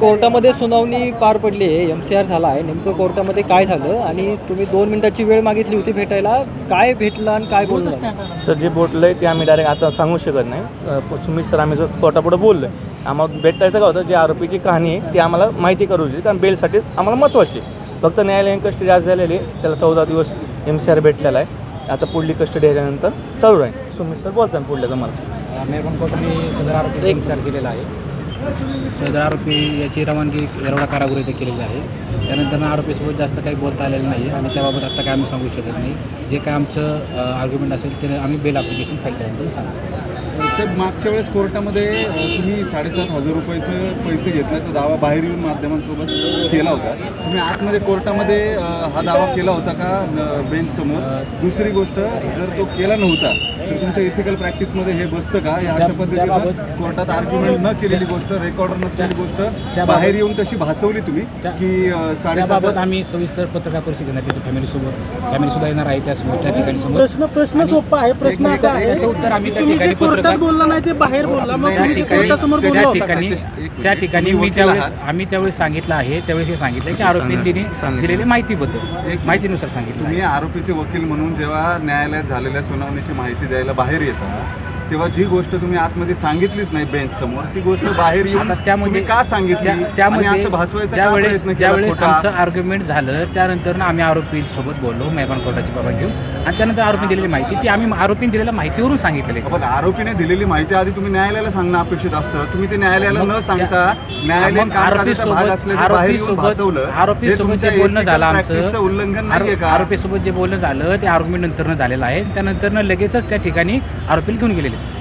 कोर्टामध्ये सुनावणी पार पडली आहे एम सी आर झाला आहे. नेमकं कोर्टामध्ये काय झालं आणि तुम्ही दोन मिनिटाची वेळ मागितली होती भेटायला. काय भेटलं आणि काय बोललं? सर जे बोललं आहे ते आम्ही डायरेक्ट आता सांगू शकत नाही. सुमित सर आम्ही जो कोर्टापुढे बोललो आहे आम्हाला भेटायचं का होतं? जे आरोपीची कहाणी आहे ती आम्हाला माहिती करू शकते. कारण बेलसाठी आम्हाला महत्त्वाची आहे. फक्त न्यायालयीन कस्टडी आज झालेली आहे. त्याला चौदा दिवस एम सी आर भेटलेला आहे. आता पुढली कस्टडी आल्यानंतर चालू आहे सुमित सर बोलतात पुढल्या तुम्हाला. मेहरबान कोर्टाने सदर आरोपी विचार केलेला आहे. सदर आरोपी याची रवानगी एरवडा कारागृह इथे केलेली आहे. त्यानंतर आरोपीसोबत जास्त काही बोलता आलेलं नाही आणि त्याबाबत आत्ता काय आम्ही सांगू शकत नाही. जे काय आमचं आर्ग्युमेंट असेल ते आम्ही बेल ॲप्लिकेशन फाईल केल्यानंतर सांगू. साहेब मागच्या वेळेस कोर्टामध्ये तुम्ही साडेसात हजार रुपयाचे पैसे घेतल्याचा दावा बाहेर येऊन माध्यमांसोबत केला होता. तुम्ही आतमध्ये कोर्टामध्ये हा दावा केला होता का बेंच समोर? दुसरी गोष्ट जर तो केला नव्हता तर तुमच्या इथिकल प्रॅक्टिसमध्ये हे बसतं का? या अशा पद्धतीनं कोर्टात आर्ग्युमेंट न केलेली गोष्ट रेकॉर्डर नसलेली गोष्ट बाहेर येऊन तशी भासवली तुम्ही त्या- की साडेसात आम्ही सविस्तर पत्रकार परिषद घेणार त्याच्या फॅमिलीसोबत फॅमिलीसुद्धा येणार आहे त्यासमोर त्या ठिकाणी समोर प्रश्न प्रश्न सोपा आहे. प्रश्न असा आहे त्याचं उत्तर आम्ही त्या तुम्ही जे ठिकाणी कोर्टात पत्रकार बोलला नाही ते बाहेर बोलला. मग त्या तुम्ही ते ठिकाणी त्या होता? ठिकाणी त्या मी ज्यावेळेस. आम्ही त्यावेळेस सांगितलं आहे त्यावेळेस हे सांगितलं की आरोपींनी सांगितलं. दिलेली माहितीबद्दल एक- माहितीनुसार सांगितलं तुम्ही आरोपीचे वकील म्हणून जेव्हा न्यायालयात झालेल्या सुनावणीची माहिती द्यायला बाहेर येता तेव्हा जी गोष्ट तुम्ही आतमध्ये सांगितलीच नाही बेंच समोर ती गोष्ट बाहेर येऊन त्यामध्ये का सांगितली? त्यामध्ये असं भासवायचा ज्यावेळेस ज्यावेळेस? आमचं आर्ग्युमेंट झालं त्यानंतर ना आम्ही आरोपीसोबत बोललो मेहमान कोर्टाची बाबा घेऊन. आणि त्यानंतर आरोपी दिलेली माहिती ती आम्ही आरोपीने दिलेल्या माहितीवरून सांगितलेली पण आरोपीने दिलेली माहिती आधी तुम्ही न्यायालयाला सांगणं अपेक्षित असतं. तुम्ही ते न्यायालयाला न सांगता आरोपीसोबत हे तुमच्या जे बोलणं झालं आमचं उल्लंघन आरोपीसोबत जे बोलणं झालं ते आर्ग्युमेंट नंतर झालेलं आहे. त्यानंतर लगेचच त्या ठिकाणी आरोपीला घेऊन गेलेले.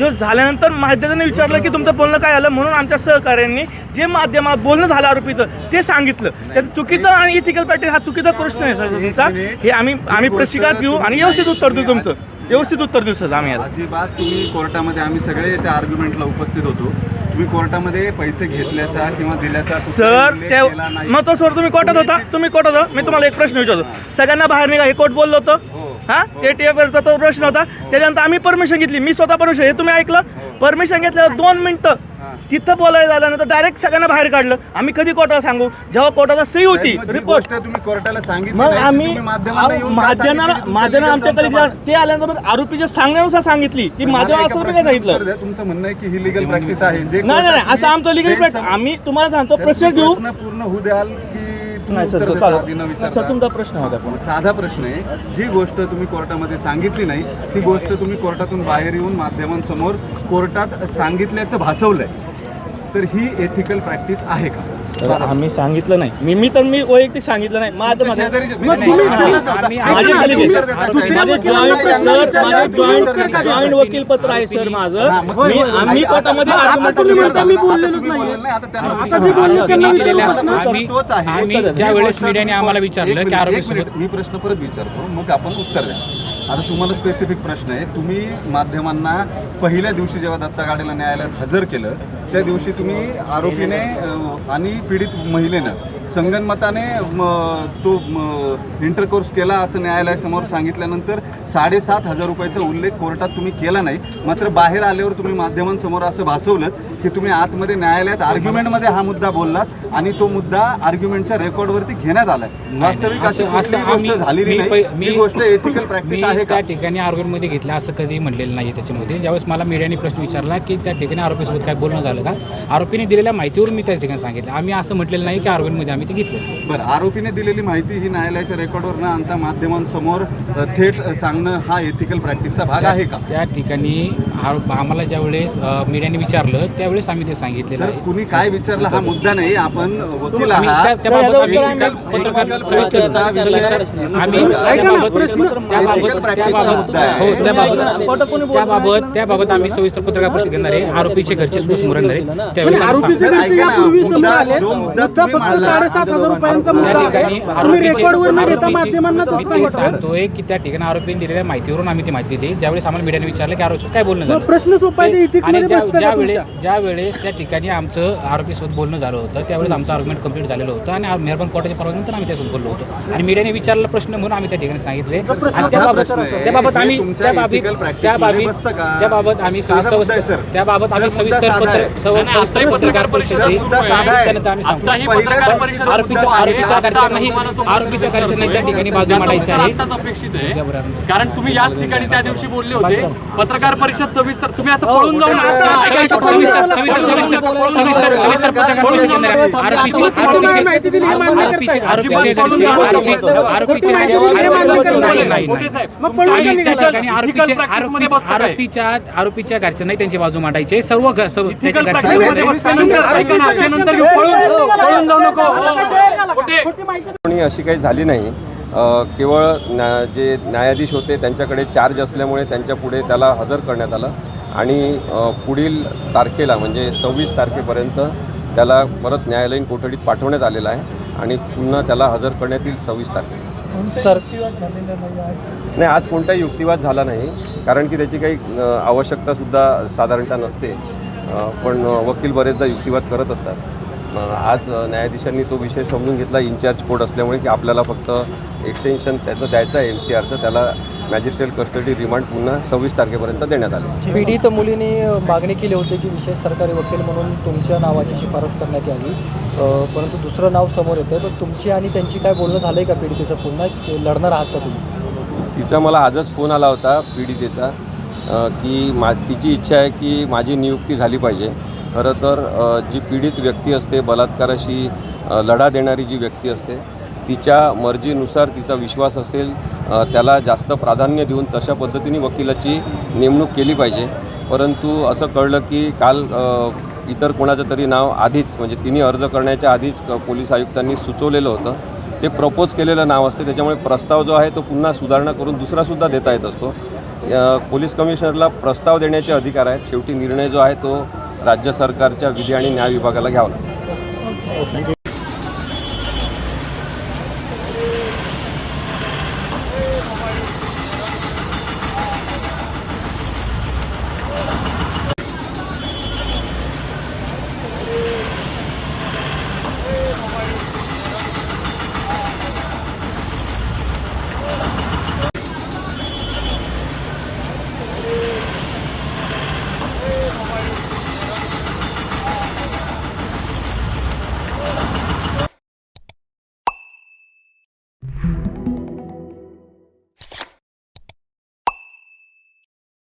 जेव्हा झाल्यानंतर माध्यमाने विचारलं की तुमचं बोलणं काय झालं? म्हणून आमच्या सहकार्यांनी जे माध्यमात बोलणं झालं आरोपीचं ते सांगितलं. तर चुकीचं आणि इथिकल प्रॅक्टिस हा चुकीचा प्रश्न आहे सर तुमचा. हे आम्ही आम्ही प्रशिकात घेऊ आणि व्यवस्थित उत्तर देऊ तुमचं. व्यवस्थित उत्तर देऊ सर आम्ही अजिबात तुम्ही कोर्टामध्ये आम्ही सगळे त्या आर्ग्युमेंटला उपस्थित होतो. तुम्ही कोर्टामध्ये पैसे घेतल्याचा किंवा दिल्याचा सर त्या. मग तो सर तुम्ही कोर्टात होता. तुम्ही कोर्टात मी तुम्हाला एक प्रश्न विचारतो. सगळ्यांना बाहेर निघा. हे कोर्ट बोललो होतं. हो. हा. ते टी एफचा तो प्रश्न होता. त्याच्यानंतर आम्ही परमिशन घेतली. मी स्वतः परमिशन हे तुम्ही ऐकलं? परमिशन घेतल्यावर दोन मिनिटं हा. तिथं बोलायला झाल्यानंतर डायरेक्ट सगळ्यांना बाहेर काढलं. आम्ही कधी कोर्टाला सांगू? जेव्हा कोर्टाचा सही होती रिपोर्ट तुम्ही कोर्टाला सांगितली मग आम्ही माध्यमाला माध्यमाला आमच्याकडे ते आल्यानंतर आरोपीच्या सांगण्यानुसार सांगितली की एका असं काय सांगितलं. तुमचं म्हणणं आहे की ही लिगल प्रॅक्टिस आहे. जे नाही नाही असं आमचं लिगल प्रॅक्टिस आम्ही तुम्हाला सांगतो प्रश्न घेऊ. पूर्ण होऊ द्याल. नाही चालेल? सर तुमचा प्रश्न होता पण साधा प्रश्न आहे. जी गोष्ट तुम्ही कोर्टामध्ये सांगितली नाही ती गोष्ट तुम्ही कोर्टातून बाहेर येऊन माध्यमांसमोर कोर्टात सांगितल्याचं भासवलंय. तर ही एथिकल प्रॅक्टिस आहे का? तर आम्ही सांगितलं नाही. मी मी तर मी वैयक्तिक सांगितलं नाही. माझं जॉईंट देता? वकीलपत्र आहे सर माझं. आम्ही कोर्टामध्ये आता- argument आता तुम्ही तुम्ही म्हणता मी आता बोललेलोच तुम्ही नाहीये. बोललेलं नाही, आता त्यांना आता विचारा. जे बोलले आरोपी त्यांना केलेला विचारू प्रश्न प्रश्न. आम्ही- तोच आहे. आम्ही जी ज्यावेळेस गोष्ट मीडियाने आम्हाला विचारलं की मिनिट, मी प्रश्न परत विचारतो. मग आपण उत्तर द्या. आता तुम्हाला स्पेसिफिक प्रश्न आहे. तुम्ही माध्यमांना पहिल्या दिवशी जेव्हा दत्ता गाडेला न्यायालयात हजर केलं त्या दिवशी तुम्ही आरोपीने आणि पीडित महिलेनं संगनमताने तो इंटरकोर्स केला असं न्यायालयासमोर सांगितल्यानंतर साडेसात हजार रुपयाचा उल्लेख कोर्टात तुम्ही केला नाही. मात्र बाहेर आल्यावर तुम्ही माध्यमांसमोर असं भासवलं की तुम्ही आतमध्ये न्यायालयात आर्ग्युमेंटमध्ये हा मुद्दा बोललात आणि तो मुद्दा आर्ग्युमेंटच्या रेकॉर्डवरती घेण्यात आलाय. वास्तविक अशी गोष्ट झालेली मी नाही. ही गोष्ट एथिकल प्रॅक्टिस आहे का? त्या ठिकाणी आर्ग्युमेंटमध्ये घेतलं असं कधी म्हणलेलं नाही त्याच्यामध्ये. ज्यावेळेस मला मीडियाने प्रश्न विचारला की त्या ठिकाणी आरोपीसोबत काय बोलणं झालं का? आरोपीने दिलेल्या माहितीवरून मी त्या ठिकाणी सांगितलं. आम्ही असं म्हटलेलं नाही की आर्ग्युमेंटमध्ये आम्ही ते घेतलं. बरं आरोपीने दिलेली माहिती ही न्यायालयाच्या रेकॉर्डवर न आणता माध्यमांसमोर थेट सांगणं हा एथिकल प्रॅक्टिसचा भाग आहे का? त्या ठिकाणी आरोप आम्हाला ज्यावेळेस मीडियाने विचारलं त्यावेळेस आम्ही ते आहे. कुणी काय विचारलं हा मुद्दा नाही आपण वकील त्याबाबत- त्याबाबत-. हो. त्याबाबत त्याबाबत आम्ही सविस्तर पत्रकार परिषद घेणार आहे. आरोपीचे घरचे सुद्धा स्मरण आरोपीचे यापूर्वी समोर आले. मुद्दा फक्त साडेसात हजार रुपयांचा त्या मुद्दा आहे ठिकाणी तुम्ही आरोपीचे- रेकॉर्डवर न घेता आरोपीचे- माध्यमांना मी तसं तेच सांगतोय सांगतोय की त्या ठिकाणी आरोपीने दिलेल्या माहितीवरून आम्ही ती माहिती दिली. ज्यावेळेस आम्हाला मीडियाने विचारलं की आरोपी काय बोलणं मग झालं? प्रश्न सोपा आहे आणि मध्ये ज्या बसतं का ज्या वेळेस तुमच्या? ज्या वेळेस त्या ठिकाणी आमचं आरोपीसोबत बोलणं झालं होतं त्यावेळेस आमचं आर्ग्युमेंट कंप्लीट झालेलं होतं आणि मेहरबान कोर्टाच्या परवानगीनंतर आम्ही त्यासोबत बोललो होतो. आणि मीडियाने विचारलेला प्रश्न म्हणून आम्ही त्या ठिकाणी सांगितले. आणि त्याबाबत. त्याबाबत हे आम्ही तुमच्या त्या बाबी ethical practice त्या बाबी मध्ये बसतं का? त्याबाबत आम्ही सविस्तर. त्याबाबत आम्ही सविस्तर पत्र पत्रकार आरोपीच्या ठिकाणी बाजू मांडायची आहे. अपेक्षित आहे. कारण तुम्ही याच ठिकाणी त्या दिवशी बोलले होते. पत्रकार परिषद सविस्तर तुम्ही असं पळून परिषद हे पळून काय? आरोपीच्या आरोपीच्या घरच्यांनाही त्यांची बाजू मांडायची आहे. सर्व कोणी अशी काही झाली नाही. केवळ न्या जे न्यायाधीश होते त्यांच्याकडे चार्ज असल्यामुळे त्यांच्या पुढे त्याला हजर करण्यात आलं. आणि पुढील तारखेला म्हणजे सव्वीस तारखेपर्यंत त्याला परत न्यायालयीन कोठडीत पाठवण्यात आलेलं आहे. आणि पुन्हा त्याला हजर करण्यात येईल सव्वीस तारखेला सर. नाही आज कोणताही युक्तिवाद झाला नाही. कारण की त्याची काही आवश्यकतासुद्धा साधारणतः नसते. पण वकील बरेचदा युक्तिवाद करत असतात. आज न्यायाधीशांनी तो विषय समजून घेतला. इन्चार्ज कोर्ट असल्यामुळे की आपल्याला फक्त एक्सटेन्शन त्याचं द्यायचं आहे एम सी आरचं त्याला मॅजिस्ट्रेट कस्टडी रिमांड पुन्हा सव्वीस तारखेपर्यंत देण्यात आले. पीडित मुलीने मागणी केली होती की विशेष सरकारी वकील म्हणून तुमच्या नावाची शिफारस करण्यात यावी. परंतु दुसरं नाव समोर येतं पण तुमची आणि त्यांची काय बोलणं झालं आहे का पीडितेचं पुन्हा? लढणार आहात का तुम्ही? तिचा मला आजच फोन आला होता पीडितेचा. की मा तिची इच्छा आहे की माझी नियुक्ती झाली पाहिजे. खरं तर जी पीडित व्यक्ती असते बलात्काराशी लढा देणारी जी व्यक्ती असते तिच्या मर्जीनुसार तिचा विश्वास असेल त्याला जास्त प्राधान्य देऊन तशा पद्धतीने वकिलाची नेमणूक केली पाहिजे. परंतु असं कळलं की काल इतर कोणाचं तरी नाव आधीच म्हणजे तिने अर्ज करण्याच्या आधीच पोलीस आयुक्तांनी सुचवलेलं होतं. ते प्रपोज केलेलं नाव असते त्याच्यामुळे प्रस्ताव जो आहे तो पुन्हा सुधारणा करून दुसरासुद्धा देता येत असतो. पोलीस कमिशनरला प्रस्ताव देण्याचे अधिकार आहेत. शेवटी निर्णय जो आहे तो राज्य सरकारच्या विधी आणि न्याय विभागाला घ्यावा लागतो.